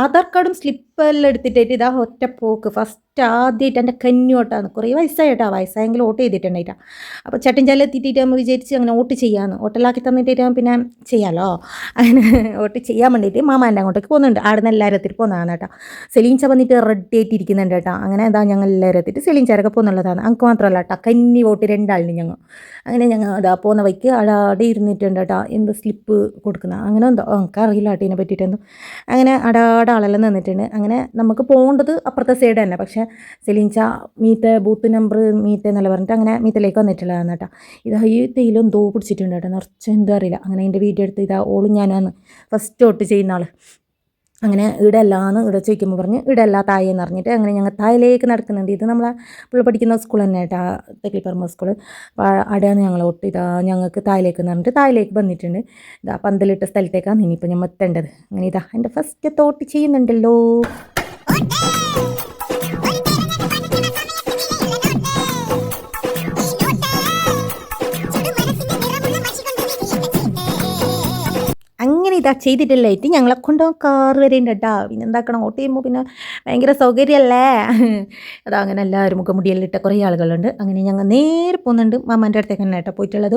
ആധാർ കാർഡും സ്ലിപ്പെല്ലാം എടുത്തിട്ടായിട്ട് ഇതാ ഒറ്റ പോക്ക്. ഫസ്റ്റ് ആദ്യമായിട്ട് എന്റെ കഞ്ഞോട്ടാണ് കുറേ വയസ്സായിട്ടാ. വയസ്സായെങ്കിലും ഓട്ട് ചെയ്തിട്ടുണ്ടായിട്ടാ. അപ്പോൾ ചട്ടിഞ്ചാല എത്തിയിട്ട് നമ്മൾ വിചാരിച്ച് അങ്ങനെ ഓട്ട് ചെയ്യാമെന്ന് ഹോട്ടലാക്കി തന്നിട്ട് പിന്നെ ചെയ്യാമല്ലോ അങ്ങനെ ഓട്ട് ചെയ്യാൻ വേണ്ടിയിട്ട് മാമാന്റെ അങ്ങോട്ടേക്ക് പോകുന്നുണ്ട്. അവിടെ നിന്ന് എല്ലാവരും എത്തിയിട്ട് പോകുന്നതാണ് കേട്ടോ. സെലീൻച്ച വന്നിട്ട് റെഡി ആയിട്ട് ഇരിക്കുന്നുണ്ട് കേട്ടോ. അങ്ങനെ എന്താ ഞങ്ങൾ എല്ലാവരും എത്തിയിട്ട് സെലീൻചാരൊക്കെ പോകുന്നുള്ളതാണ്. അങ്ങ് മാത്രമല്ല കേട്ടോ. കന്നി വോട്ട് രണ്ടാളിന് ഞങ്ങൾ. അങ്ങനെ ഞങ്ങൾ അതാ പോകുന്ന വഴിക്ക് അവിടെ ഇരുന്നിട്ടുണ്ട് കേട്ടോ. എന്ത് സ്ലിപ്പ് കൊടുക്കുന്ന? അങ്ങനെ എന്തോ? എനിക്കറിയില്ല കേട്ടോ ഇതിനെ പറ്റിയിട്ടൊന്നും അങ്ങനെ അടാടെ ആളെല്ലാം നിന്നിട്ടുണ്ട്. അങ്ങനെ നമുക്ക് പോകേണ്ടത് അപ്പുറത്തെ സൈഡ് തന്നെ. പക്ഷേ സെലീൻച മീത്തെ ബൂത്ത് നമ്പർ മീത്തെ എന്നല്ല പറഞ്ഞിട്ട് അങ്ങനെ മീത്തിലേക്ക് വന്നിട്ടുള്ളതാണ് കേട്ടോ. ഇത് ഈ തേയിലും എന്തോ പിടിച്ചിട്ടുണ്ട് കേട്ടോ. നിറച്ച് എന്തോ അറിയില്ല. അങ്ങനെ അതിന്റെ വീഡിയോ എടുത്ത് ഇതാ ഓളും ഞാനാണ് ഫസ്റ്റ് തൊട്ട് ചെയ്യുന്ന ആൾ അങ്ങനെ ഇടല്ലാന്ന് ഇവിടെ ചോദിക്കുമ്പോൾ പറഞ്ഞ് ഇടല്ല തായെന്ന് പറഞ്ഞിട്ട് അങ്ങനെ ഞങ്ങൾ തായലേക്ക് നടക്കുന്നുണ്ട്. ഇത് നമ്മളെ പിള്ളേർ പഠിക്കുന്ന സ്കൂൾ തന്നെ കേട്ടോ തെക്കിപ്പറമ്പ സ്കൂൾ അവിടെയാണ് ഞങ്ങൾ ഒട്ട് ഇതാ ഞങ്ങൾക്ക് തായലേക്ക് എന്ന് പറഞ്ഞിട്ട് തായലേക്ക് വന്നിട്ടുണ്ട്. ഇതാ പന്തലിട്ട സ്ഥലത്തേക്കാണ് ഇനിയിപ്പോൾ ഞാൻ എത്തേണ്ടത്. അങ്ങനെ ഇതാ എന്റെ ഫസ്റ്റ് തോട്ട് ചെയ്യുന്നുണ്ടല്ലോ. അങ്ങനെ ഇതാ ചെയ്തിട്ടില്ലായിട്ട് ഞങ്ങളെ കൊണ്ടോ കാർ വരെ ഉണ്ട് കേട്ടോ പിന്നെ എന്താക്കണം? ഓട്ട് ചെയ്യുമ്പോൾ പിന്നെ ഭയങ്കര സൗകര്യമല്ലേ? അതാ അങ്ങനെ എല്ലാവരും മുഖമുടിയെല്ലാം ഇട്ട കുറേ ആളുകളുണ്ട്. അങ്ങനെ ഞങ്ങൾ നേരെ പോകുന്നുണ്ട് മാമന്റെ അടുത്തേക്ക് തന്നെ കേട്ടോ പോയിട്ടുള്ളത്.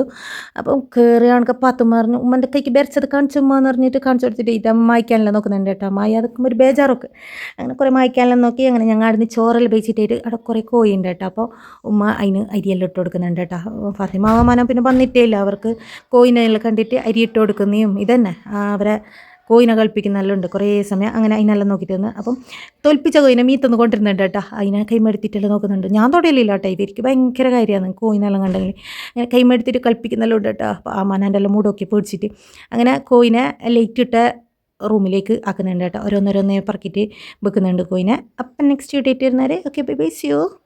അപ്പം കയറി കണക്ക് പാത്തുമ്മ പറഞ്ഞു ഉമ്മന്റെ കൈക്ക് ബെരച്ചത് കാണിച്ചുമ്മ എന്ന് പറഞ്ഞിട്ട് കാണിച്ചു കൊടുത്തിട്ട് ഇത് മായ്ക്കാനെല്ലാം നോക്കുന്നുണ്ട് കേട്ടോ മായ അതൊക്കെ ഒരു ബേജാറൊക്കെ. അങ്ങനെ കുറേ മായ്ക്കാനെല്ലാം നോക്കി അങ്ങനെ ഞങ്ങൾ അവിടെ നിന്ന് ചോറെല്ലാം വെച്ചിട്ടായിട്ട് അവിടെ കുറേ ഉണ്ട് കേട്ടോ അപ്പോൾ ഉമ്മ അതിന് അരിയെല്ലാം ഇട്ട് കൊടുക്കുന്നുണ്ട് കേട്ടോ ഫാത്തിമാവമാനം പിന്നെ വന്നിട്ടേ ഇല്ല. അവർക്ക് കോയിനെല്ലാം കണ്ടിട്ട് അരി ഇട്ട് കൊടുക്കുന്നതും ഇതന്നെ. ആ, അവരെ കോയിനെ കളിപ്പിക്കുന്നെല്ലാം ഉണ്ട്. കുറേ സമയം അങ്ങനെ അതിനെല്ലാം നോക്കിയിട്ട് വന്ന് അപ്പം തോൽപ്പിച്ച കോയിനെ മീത്തൊന്ന് കൊണ്ടിരുന്നുണ്ട് കേട്ടോ. അതിനെ കൈമെടുത്തിട്ടെല്ലാം നോക്കുന്നുണ്ട്. ഞാൻ തൊടയിലില്ല കേട്ടോ. ഇവർക്ക് ഭയങ്കര കാര്യമാണ്. കോയിനെല്ലാം കണ്ടെങ്കിൽ അങ്ങനെ കൈമെടുത്തിട്ട് കളിപ്പിക്കുന്നെല്ലാം ഉണ്ട് കേട്ടോ. ആ മനാന്റെ എല്ലാം മൂടൊക്കെ പൊടിച്ചിട്ട് അങ്ങനെ കോയിനെ ലൈറ്റ് ഇട്ട റൂമിലേക്ക് ആക്കുന്നുണ്ട് കേട്ടോ. ഓരോന്നോരോന്നേ പറക്കിയിട്ട് വെക്കുന്നുണ്ട് കോയിനെ. അപ്പം നെക്സ്റ്റ് ഡേറ്റ് വരുന്നവരെ ഓക്കെ ബൈ ബൈ സിയോ